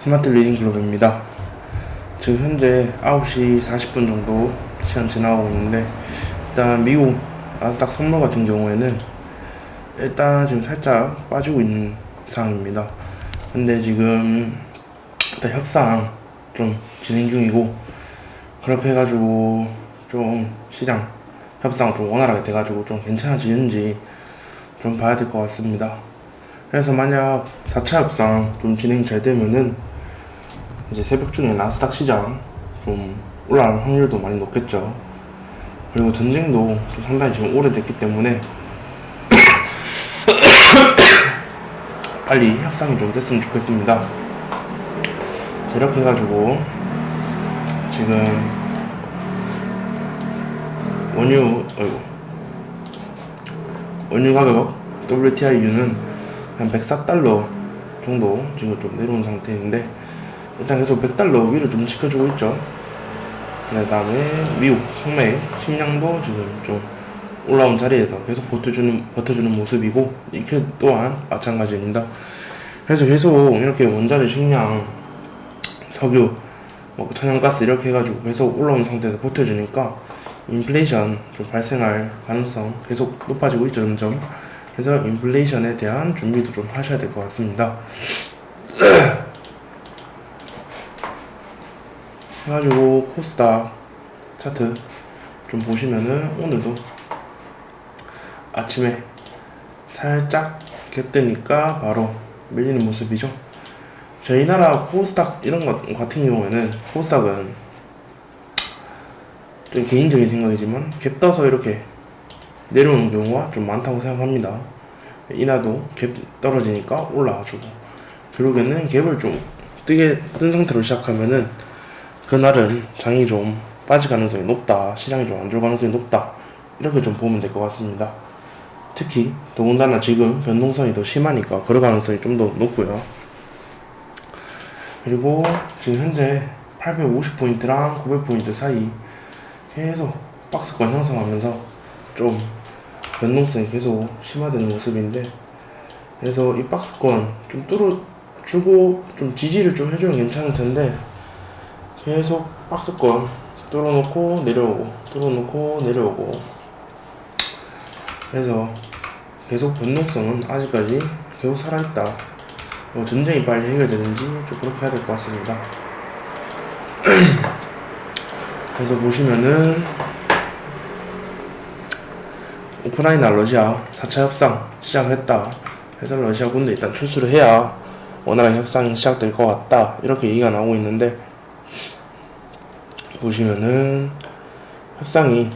스마트 리딩 클럽입니다. 지금 현재 9시 40분 정도 시간 지나고 있는데 일단 미국 나스닥 선물 같은 경우에는 일단 지금 살짝 빠지고 있는 상황입니다. 근데 지금 일단 협상 좀 진행 중이고 그렇게 해가지고 좀 시장 협상 좀 원활하게 돼가지고 좀 괜찮아지는지 좀 봐야 될 것 같습니다. 그래서 만약 4차 협상 좀 진행 잘 되면은 이제 새벽 중에 나스닥 시장 좀 올라갈 확률도 많이 높겠죠. 그리고 전쟁도 좀 상당히 지금 오래됐기 때문에 빨리 협상이 좀 됐으면 좋겠습니다. 자, 이렇게 해가지고 지금 원유 어이구 원유 가격 WTI유는 한 104달러 정도 지금 좀 내려온 상태인데 일단 계속 100달러 위로 좀 지켜주고 있죠. 그 다음에 미국 성매 식량도 지금 좀 올라온 자리에서 계속 버텨주는 버텨주는 모습이고 이게 또한 마찬가지입니다. 그래서 계속 이렇게 원자재 식량, 석유, 뭐 천연가스 이렇게 해가지고 계속 올라온 상태에서 버텨주니까 인플레이션 좀 발생할 가능성 계속 높아지고 있죠 점점. 그래서 인플레이션에 대한 준비도 좀 하셔야 될 것 같습니다. 해가지고 코스닥 차트 좀 보시면은 오늘도 아침에 살짝 겹대니까 바로 밀리는 모습이죠. 저희 나라 코스닥 이런 것 같은 경우에는 코스닥은 좀 개인적인 생각이지만 갭 떠서 이렇게 내려오는 경우가 좀 많다고 생각합니다. 이나도 갭 떨어지니까 올라와주고 결국에는 갭을 좀 뜨게 뜬 상태로 시작하면은 그날은 장이 좀 빠질 가능성이 높다 시장이 좀 안 좋을 가능성이 높다 이렇게 좀 보면 될 것 같습니다. 특히 더군다나 지금 변동성이 더 심하니까 그럴 가능성이 좀 더 높고요. 그리고 지금 현재 850포인트랑 900포인트 사이 계속 박스권 형성하면서 좀 변동성이 계속 심화되는 모습인데 그래서 이 박스권 좀 뚫어주고 좀 지지를 좀 해주면 괜찮을 텐데 계속 박스권 뚫어놓고 내려오고 뚫어놓고 내려오고. 그래서 계속 변동성은 아직까지 계속 살아있다. 뭐 전쟁이 빨리 해결되는지 좀 그렇게 해야 될 것 같습니다. 그래서 보시면은 우크라이나 러시아 4차 협상 시작했다. 그래서 러시아 군대 일단 출수를 해야 원활한 협상이 시작될 것 같다. 이렇게 얘기가 나오고 있는데 보시면은 협상이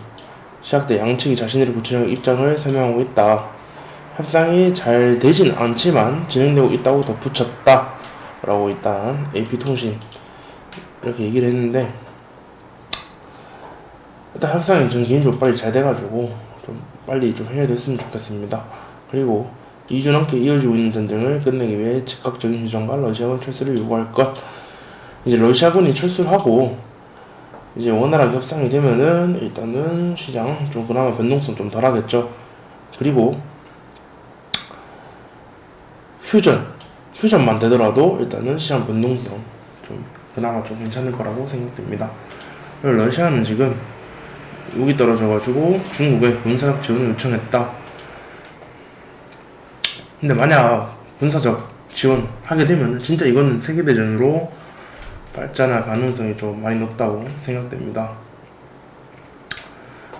시작돼 양측이 자신들의 구체적인 입장을 설명하고 있다. 협상이 잘 되진 않지만 진행되고 있다고 덧붙였다. 라고 일단 AP통신 이렇게 얘기를 했는데 일단 협상이 전 개인적으로 빨리 잘 돼가지고 좀 빨리 좀 해결됐으면 좋겠습니다. 그리고 2주 넘게 이어지고 있는 전쟁을 끝내기 위해 즉각적인 휴전과 러시아군 철수를 요구할 것. 이제 러시아군이 철수를 하고 이제 원활하게 협상이 되면은 일단은 시장 좀 그나마 변동성 좀 덜하겠죠. 그리고 휴전 휴전만 되더라도 일단은 시장 변동성 좀 그나마 좀 괜찮을 거라고 생각됩니다. 러시아는 지금 여기 떨어져가지고 중국에 군사적 지원을 요청했다. 근데 만약 군사적 지원하게 되면은 진짜 이거는 세계대전으로 발전할 가능성이 좀 많이 높다고 생각됩니다.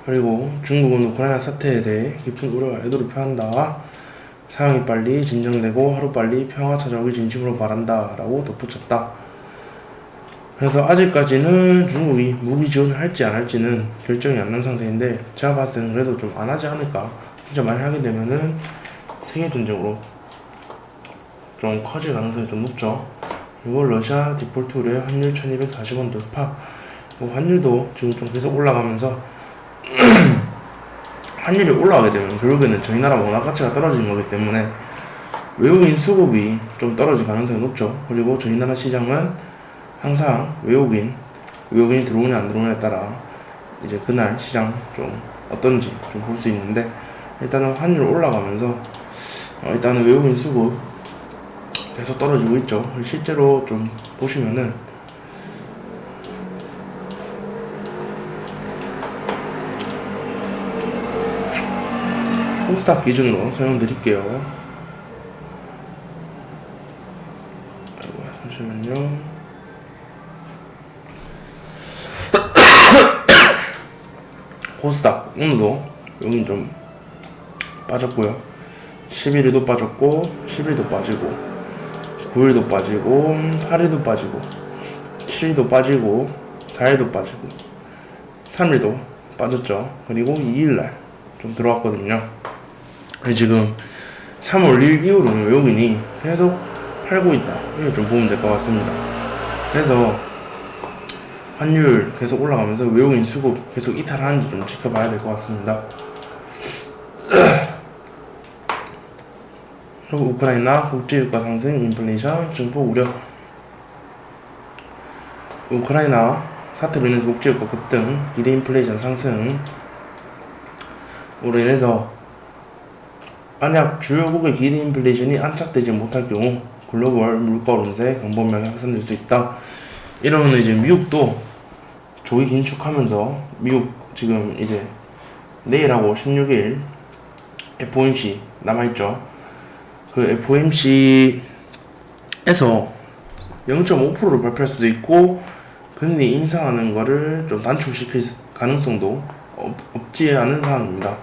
그리고 중국은 우크라이나 사태에 대해 깊은 우려와 애도를 표한다. 상황이 빨리 진정되고 하루빨리 평화 찾아오길 진심으로 바란다. 라고 덧붙였다. 그래서 아직까지는 중국이 무기 지원을 할지 안 할지는 결정이 안 난 상태인데 제가 봤을 때는 그래도 좀 안 하지 않을까. 진짜 많이 하게 되면은 세계전쟁으로 좀 커질 가능성이 좀 높죠. 그리고 러시아 디폴트 우려 환율 1240원 돌파. 뭐 환율도 지금 좀 계속 올라가면서 환율이 올라가게 되면 결국에는 저희 나라 원화 가치가 떨어지는 거기 때문에 외국인 수급이 좀 떨어질 가능성이 높죠. 그리고 저희 나라 시장은 항상 외국인 외국인이 들어오냐 안 들어오냐에 따라 이제 그날 시장 좀 어떤지 좀 볼 수 있는데 일단은 환율 올라가면서 어 일단은 외국인 수급 계속 떨어지고 있죠. 실제로 좀 보시면은 코스닥 기준으로 설명드릴게요. 잠시만요. 코스닥 오늘도 여긴 좀 빠졌고요. 11일도 빠졌고 10일도 빠지고 9일도 빠지고 8일도 빠지고 7일도 빠지고 4일도 빠지고 3일도 빠졌죠. 그리고 2일날 좀 들어왔거든요. 지금 3월 1일 이후로는 외국인이 계속 팔고 있다. 이걸 좀 보면 될 것 같습니다. 그래서 환율 계속 올라가면서 외국인 수급 계속 이탈하는지 좀 지켜봐야 될 것 같습니다. 그리고 우크라이나 국제유가 상승, 인플레이션 증폭 우려. 우크라이나 사태로 인해서 국제유가 급등, 기대 인플레이션 상승. 으로 인해서 만약 주요국의 기대 인플레이션이 안착되지 못할 경우 글로벌 물가 오름세 강보명이 확산될 수 있다. 이러면 이제 미국도 조기 긴축하면서 미국 지금 이제 내일하고 16일 FOMC 남아있죠. 그 FOMC에서 0.5%를 발표할 수도 있고 금리 인상하는 거를 좀 단축시킬 가능성도 없, 없지 않은 상황입니다.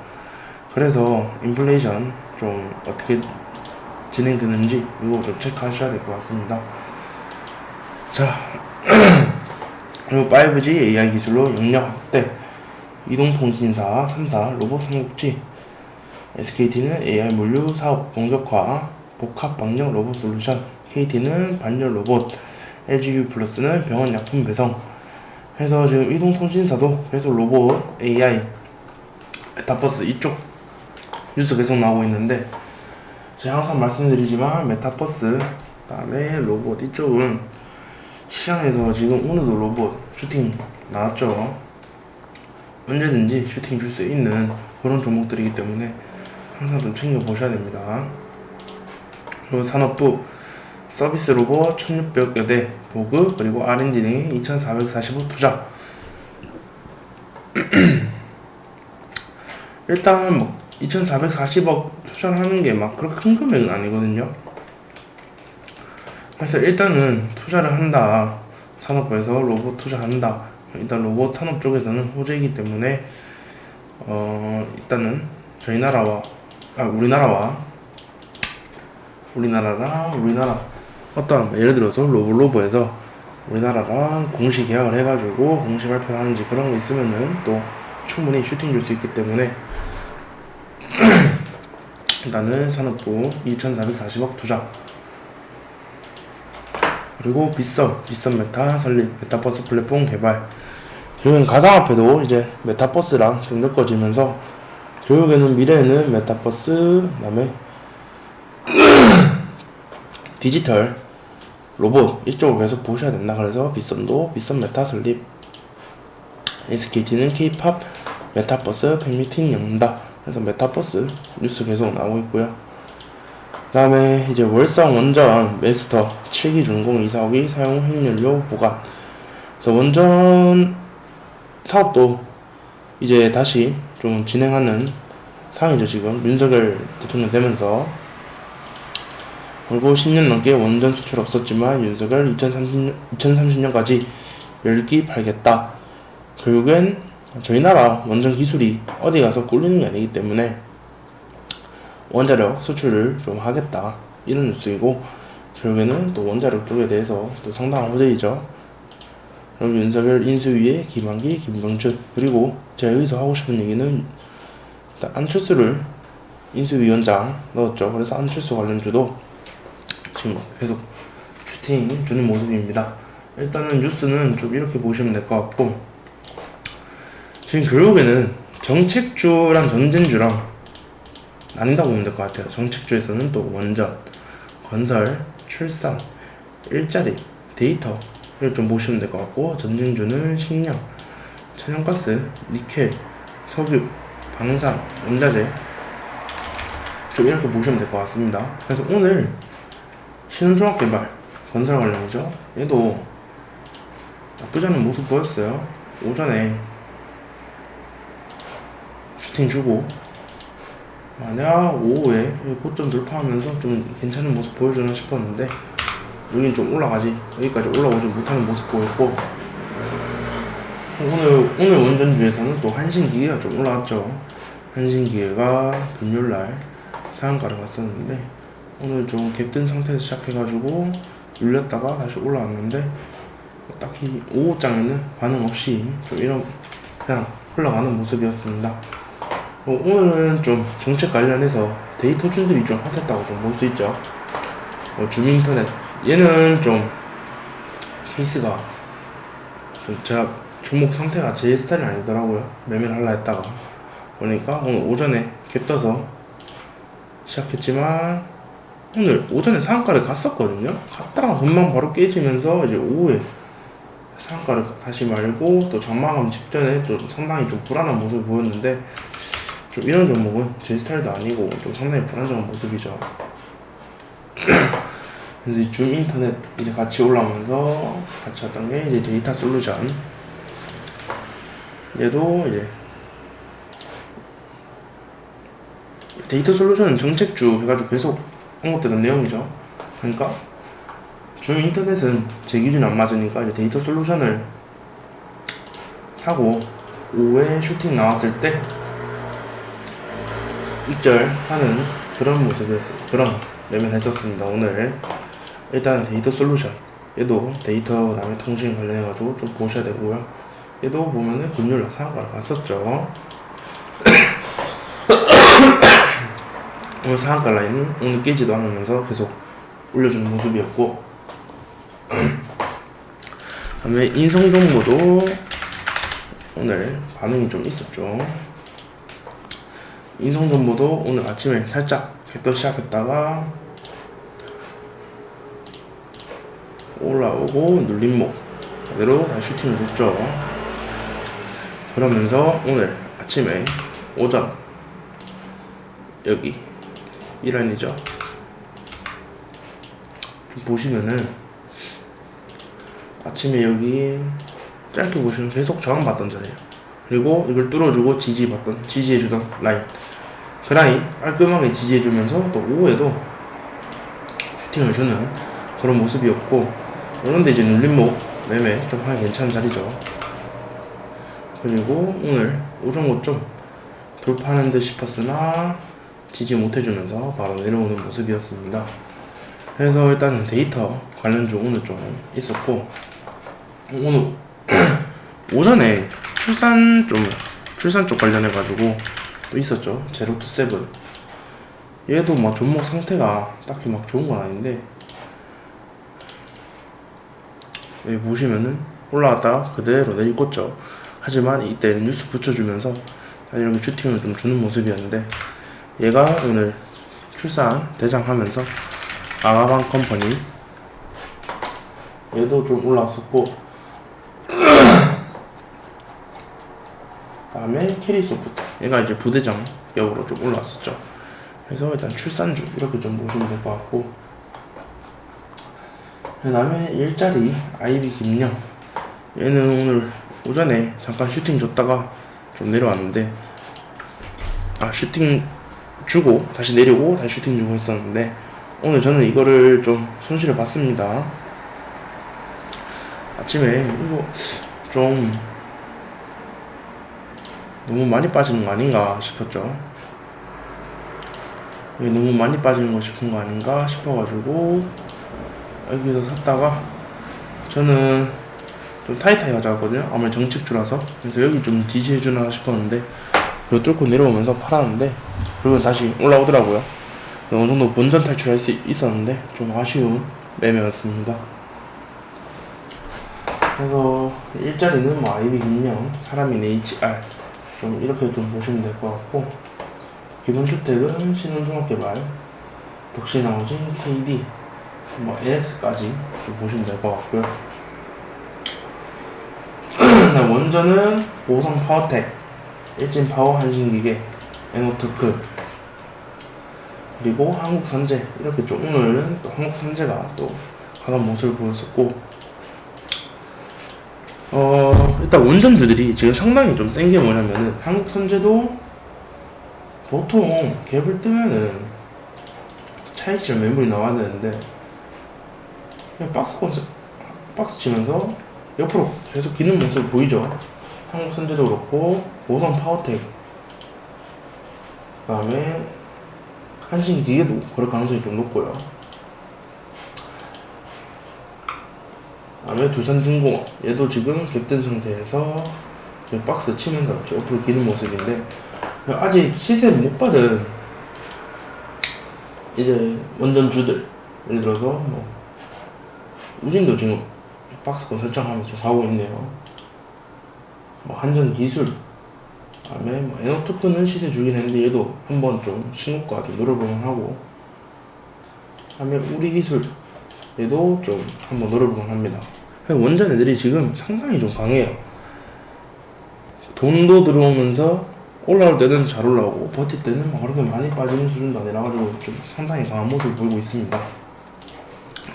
그래서 인플레이션 좀 어떻게 진행되는지 이거 좀 체크하셔야 될 것 같습니다. 자, 그리고 5G AI 기술로 영역 확대, 이동통신사 3사 로봇 삼국지, SKT는 AI 물류 사업 공격화, 복합 방역 로봇 솔루션, KT는 반열 로봇, LGU 플러스는 병원 약품 배송. 해서 지금 이동 통신사도 계속 로봇, AI, 메타버스 이쪽 뉴스 계속 나오고 있는데 제가 항상 말씀드리지만 메타버스 그다음에 로봇 이쪽은 시장에서 지금 오늘도 로봇 슈팅 나왔죠. 언제든지 슈팅 줄 수 있는 그런 종목들이기 때문에 항상 좀 챙겨 보셔야 됩니다. 그리고 산업부 서비스 로봇 1600여 대 보급 그리고 R&D 등에 2445 투자 일단 뭐 2440억 투자를 하는 게 막 그렇게 큰 금액은 아니거든요. 그래서 일단은 투자를 한다. 산업부에서 로봇 투자한다. 일단 로봇 산업 쪽에서는 호재이기 때문에 어 일단은 저희 나라와 아 우리나라와. 우리나라랑 우리나라. 어떤 예를 들어서 로봇로보에서 우리나라랑 공시 계약을 해가지고 공시 발표하는지 그런 거 있으면은 또 충분히 슈팅 줄 수 있기 때문에 나는 산업부 2,440억 투자. 그리고 빗썸, 빗썸 메타 설립, 메타버스 플랫폼 개발. 교육은 가상화폐도 이제 메타버스랑 좀 엮어지면서 교육에는 미래에는 메타버스 그다음에 디지털 로봇 이쪽을 계속 보셔야 된다. 그래서 빗썸도 빗썸 메타 설립 SKT는 K-팝 메타버스 팬미팅 연다. 그래서 메타버스 뉴스 계속 나오고 있고요. 그 다음에 이제 월성 원전 맥스터 7기 준공 2사업이 사용 핵연료 보관. 그래서 원전 사업도 이제 다시 좀 진행하는 상황이죠 지금. 윤석열 대통령 되면서. 그리고 10년 넘게 원전 수출 없었지만 윤석열 2030, 2030년까지 열기 팔겠다. 결국엔 저희 나라 원전 기술이 어디 가서 꿀리는 게 아니기 때문에 원자력 수출을 좀 하겠다. 이런 뉴스이고 결국에는 또 원자력 쪽에 대해서 또 상당한 호재이죠. 그럼 윤석열 인수위에 김한기, 김병준 그리고 제가 여기서 하고 싶은 얘기는 일단 안철수를 인수위원장 넣었죠. 그래서 안철수 관련주도 지금 계속 슈팅 주는 모습입니다. 일단은 뉴스는 좀 이렇게 보시면 될 것 같고 지금 결국에는 정책주랑 전쟁주랑 나뉜다고 보면 될 것 같아요. 정책주에서는 또 원전, 건설, 출산, 일자리, 데이터를 좀 보시면 될 것 같고 전쟁주는 식량, 천연가스, 니켈, 석유, 방산, 원자재 좀 이렇게 보시면 될 것 같습니다. 그래서 오늘 신흥종합 개발 건설 관련이죠. 얘도 나쁘지 않은 모습 보였어요. 오전에 슈팅 주고 만약 오후에 고점 돌파하면서 좀 괜찮은 모습 보여주나 싶었는데 여긴 좀 올라가지 여기까지 올라오지 못하는 모습 보였고 오늘 오늘 원전주에서는 또 한신기계가 좀 올라왔죠 한신기계가 금요일날 상한가를 갔었는데 오늘 좀 갭든 상태에서 시작해가지고 눌렸다가 다시 올라왔는데 딱히 오후장에는 반응 없이 좀 이런 그냥 흘러가는 모습이었습니다. 어, 오늘은 좀 정책 관련해서 데이터 준들이 좀 핫했다고 좀 볼 수 있죠. 어, 주민인터넷 얘는 좀 케이스가 좀 제가 종목 상태가 제 스타일이 아니더라고요. 매매를 하려 했다가 보니까 오늘 오전에 갭 떠서 시작했지만 오늘 오전에 상한가를 갔었거든요. 갔다가 금방 바로 깨지면서 이제 오후에 상한가를 다시 말고 또 전망하면 직전에 또 상당히 좀 불안한 모습을 보였는데 좀 이런 종목은 제 스타일도 아니고 좀 상당히 불안정한 모습이죠. 그래서 이줌 인터넷 이제 같이 올라오면서 같이 왔던 게 이제 데이터 솔루션 얘도 이제 데이터 솔루션은 정책주 해가지고 계속 언급되던 내용이죠. 그러니까 줌 인터넷은 제 기준 안 맞으니까 이제 데이터 솔루션을 사고 오후에 슈팅 나왔을 때 익절하는 그런 모습이었어요. 그런 매매를 했었습니다. 오늘 일단 데이터 솔루션 얘도 데이터 그다음에 통신 관련해가지고 좀 보셔야 되고요. 얘도 보면은 금요일 날 상한가를 갔었죠. 오늘 상한가 라인은 오늘 깨지도 않으면서 계속 올려주는 모습이었고 다음에 인성 정보도 오늘 반응이 좀 있었죠. 인성 정보도 오늘 아침에 살짝 객도 시작했다가 올라오고 눌림목 그대로 다시 슈팅을 줬죠. 그러면서 오늘 아침에 오전 여기 이 라인이죠. 좀 보시면은 아침에 여기 짧게 보시면 계속 저항받던 자리에요. 그리고 이걸 뚫어주고 지지받던 지지해주던 라인 그 라인 깔끔하게 지지해주면서 또 오후에도 슈팅을 주는 그런 모습이었고 그런데 이제 눌림목 매매 좀 하기 괜찮은 자리죠. 그리고 오늘 오전 고점 돌파하는 듯 싶었으나 지지 못해주면서 바로 내려오는 모습이었습니다. 그래서 일단은 데이터 관련 주 오늘 좀 있었고 오늘 오전에 출산 좀 출산 쪽 관련해 가지고 또 있었죠. 제로 투 세븐. 얘도 막 종목 상태가 딱히 막 좋은 건 아닌데 여기 보시면은 올라왔다가 그대로 내리꽂죠. 하지만 이때 뉴스 붙여주면서 이렇게 슈팅을 좀 주는 모습이었는데 얘가 오늘 출산 대장하면서 아가방 컴퍼니 얘도 좀 올라왔었고 다음에 캐리소프트. 얘가 이제 부대장 격으로 좀 올라왔었죠. 그래서 일단 출산주 이렇게 좀 보시면 될 것 같고 그 다음에 일자리 아이비 김영. 얘는 오늘 오전에 잠깐 슈팅 줬다가 좀 내려왔는데 아 슈팅 주고 다시 내리고 다시 슈팅 주고 했었는데 오늘 저는 이거를 좀 손실을 봤습니다. 아침에 이거 좀 너무 많이 빠지는 거 아닌가 싶었죠. 이게 너무 많이 빠지는 거 싶은 거 아닌가 싶어가지고 여기서 샀다가 저는 좀 타이트하게 가져갔거든요. 아무리 정책주라서 그래서 여기 좀 지지해주나 싶었는데 이거 뚫고 내려오면서 팔았는데 그리고 다시 올라오더라고요. 어느 정도 본전 탈출할 수 있었는데 좀 아쉬운 매매였습니다. 그래서 일자리는 뭐 아이비 김영, 사람인 HR 좀 이렇게 좀 보시면 될 것 같고 기본 주택은 신흥종합개발, 덕신하우징, KD, 뭐 NX까지 좀 보시면 될 것 같고요. 그다음 원전은 보성 파워텍, 일진 파워 한신기계, 에노트크 그리고 한국 선제 이렇게 좀 오늘 또 한국 선제가 또 강한 모습을 보였었고 어 일단 원전주들이 지금 상당히 좀 센 게 뭐냐면은 한국 선제도 보통 갭을 뜨면은 차익실 매물이 나와야 되는데 그냥 박스 콘서 박스 치면서 옆으로 계속 기는 모습 보이죠 한국 선제도 그렇고 보성 파워텍 그 다음에 한신 기계도 그럴 가능성이 좀 높고요. 그 다음에 두산중공업 얘도 지금 갭된 상태에서 박스 치면서 옆으로 기는 모습인데 아직 시세를 못 받은 이제 원전주들 예를 들어서 뭐 우진도 지금 박스권 설정하면서 좀 가고 있네요. 뭐 한전 기술 다음에 뭐 에너토크는 시세 주긴 했는데 얘도 한번 좀 신고가 좀 노려볼만 하고. 다음에 우리 기술 얘도 좀 한번 노려볼만 합니다. 원전 애들이 지금 상당히 좀 강해요. 돈도 들어오면서 올라올 때는 잘 올라오고 버틸 때는 막 그렇게 많이 빠지는 수준도 아니라 가지고 좀 상당히 강한 모습을 보이고 있습니다.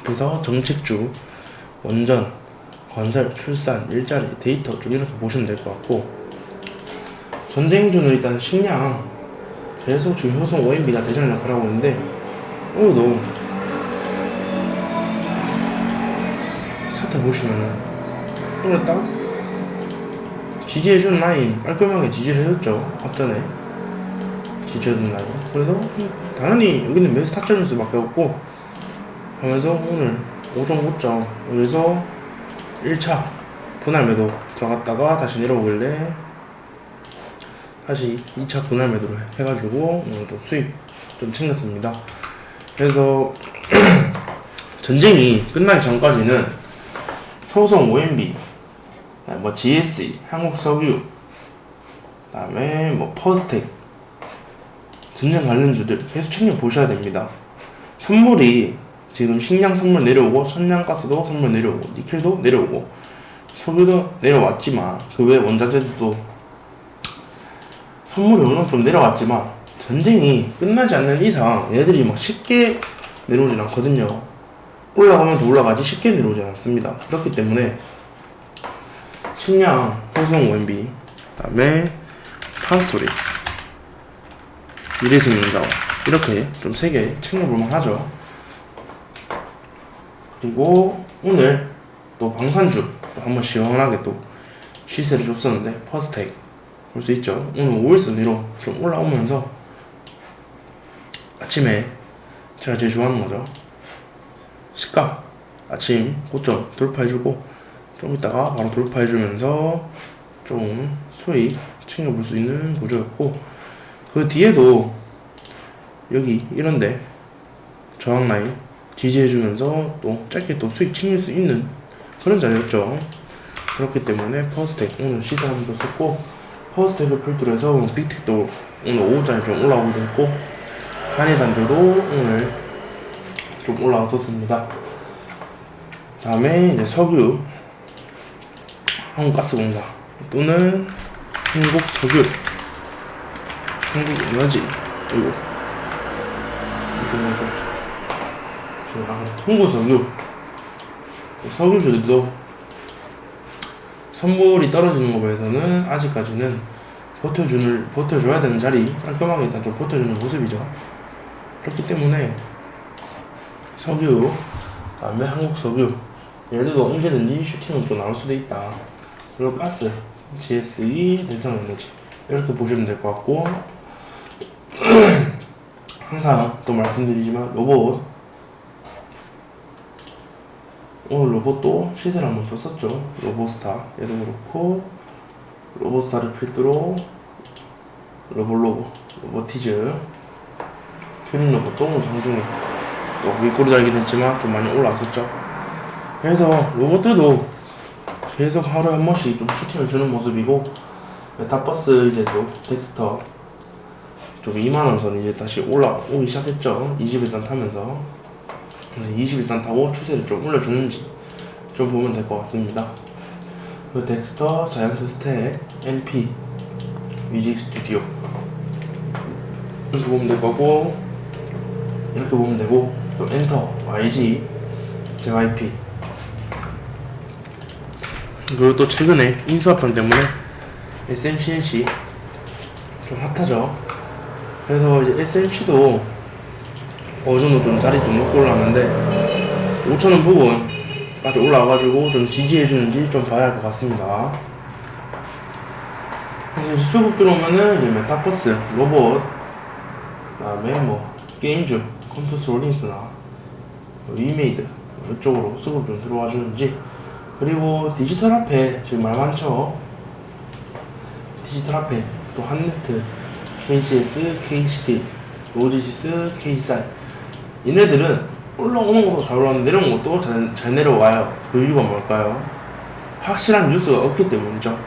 그래서 정책주 원전 건설 출산 일자리 데이터 좀 이렇게 보시면 될 것 같고 전쟁주는 일단 식량 계속 지금 효성 OMB가 대전을 역할 하고 있는데 오늘도 차트 보시면은 오늘 딱 지지해준 라인 깔끔하게 지지를 해줬죠 앞전에. 지지해준 라인. 그래서 당연히 여기는 매수 타점일 수밖에 없고 하면서 오늘 5점 고점. 여기서 1차 분할 매도 들어갔다가 다시 내려오길래 다시 2차 분할 매도를 해가지고 오늘 좀 수익 좀 챙겼습니다. 그래서 전쟁이 끝나기 전까지는 효성 OMB, 뭐 GSE, 한국석유, 그다음에 뭐 퍼스텍 전쟁 관련주들 계속 챙겨 보셔야 됩니다. 선물이 지금 식량 선물 내려오고 천연가스도 선물 내려오고 니켈도 내려오고 석유도 내려왔지만 그 외 원자재도 선물이 오늘 좀 내려왔지만 전쟁이 끝나지 않는 이상 얘들이 막 쉽게 내려오진 않거든요. 올라가면 더 올라가지 쉽게 내려오지 않습니다. 그렇기 때문에 식량, 호성 OMB, 그다음에 파스토리, 미래생명자원 이렇게 좀 세 개 챙겨볼만 하죠. 그리고 오늘 또 방산주 또 한번 시원하게 또 시세를 줬었는데 퍼스텍 볼 수 있죠. 오늘 5일 순위로 좀 올라오면서 아침에 제가 제일 좋아하는 거죠. 시가 아침 고점 돌파해주고 좀 이따가 바로 돌파해주면서 좀 수익 챙겨볼 수 있는 구조였고 그 뒤에도 여기 이런데 저항 라인 지지해주면서 또 짧게 또 수익 챙길 수 있는 그런 자리였죠. 그렇기 때문에 퍼스텍 오늘 한번 썼고 퍼스트를 필두로 해서 빅텍도 오늘 오후장에 좀 올라오기도 했고 한해단조도 오늘 좀 올라왔었습니다. 다음에 이제 석유 한국가스공사 또는 한국석유 한국에너지 그리고 한국석유 석유주들도 선물이 떨어지는 거 보여서는 아직까지는 버텨주는, 버텨줘야 되는 자리 깔끔하게 일단 좀 버텨주는 모습이죠. 그렇기 때문에 석유, 다음에 한국 석유, 얘들도 언제든지 슈팅은 또 나올 수도 있다. 그리고 가스, GSE, 대성에너지 이렇게 보시면 될 것 같고 항상 또 말씀드리지만 로봇 오늘 로봇도 시세를 한번 줬었죠. 로보스타 얘도 그렇고 로보스타를 필두로 로볼로보 로보티즈 튜닝 로봇도 장중에 또 윗꼬리 달긴 했지만 좀 많이 올라왔었죠. 그래서 로봇들도 계속 하루에 한 번씩 좀 슈팅을 주는 모습이고 메타버스 이제 또 덱스터 좀 2만원 선 이제 다시 올라오기 시작했죠. 21선 타면서 21선 타고 추세를 좀 올려주는지 좀 보면 될 것 같습니다. 그 덱스터, 자이언트 스택, NP, 뮤직 스튜디오 이렇게 보면 될 거고 이렇게 보면 되고 또 엔터 YG JYP 그리고 또 최근에 인수합병 때문에 SMCNC 좀 핫하죠. 그래서 이제 SMC도 어느 정도 좀 자리 좀 놓고 올라왔는데 5천원 부분까지 올라와가지고 좀 지지해주는지 좀 봐야 할 것 같습니다. 그래서 수급 들어오면은 이제 메타버스, 로봇, 그다음에 뭐 게임주, 컴퓨터 롤링스나 위메이드 이쪽으로 수급 좀 들어와 주는지 그리고 디지털 화폐 지금 말 많죠. 디지털 화폐 또 한네트, KCS, KCD, 로지시스, K사이 얘네들은 올라오는 것도 잘 올라오는데 내려오는 것도 잘, 잘 내려와요. 그 이유가 뭘까요? 확실한 뉴스가 없기 때문이죠.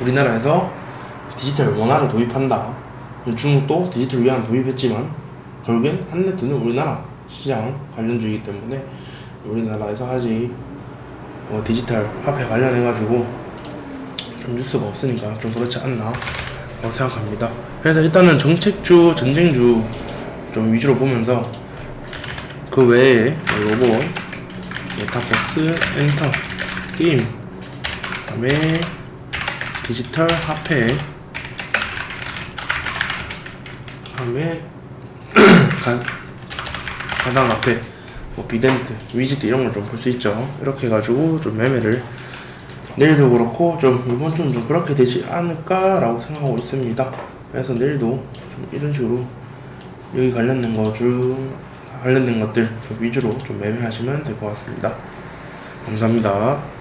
우리나라에서 디지털 원화를 도입한다. 중국도 디지털 위안 도입했지만 결국엔 한네트는 우리나라 시장 관련주이기 때문에 우리나라에서 아직 어, 디지털 화폐 관련해가지고 좀 뉴스가 없으니까 좀 그렇지 않나 라고 생각합니다. 그래서 일단은 정책주, 전쟁주 좀 위주로 보면서 그 외에 로봇, 메타버스, 엔터, 게임, 그 다음에 디지털 화폐, 그 다음에 가, 가상화폐, 뭐 비덴트, 위지트 이런 걸 좀 볼 수 있죠. 이렇게 해가지고 좀 매매를 내일도 그렇고 좀 이번 주는 좀 그렇게 되지 않을까라고 생각하고 있습니다. 그래서 내일도 좀 이런 식으로 여기 관련된 거 중 관련된 것들 좀 위주로 좀 매매하시면 될 것 같습니다. 감사합니다.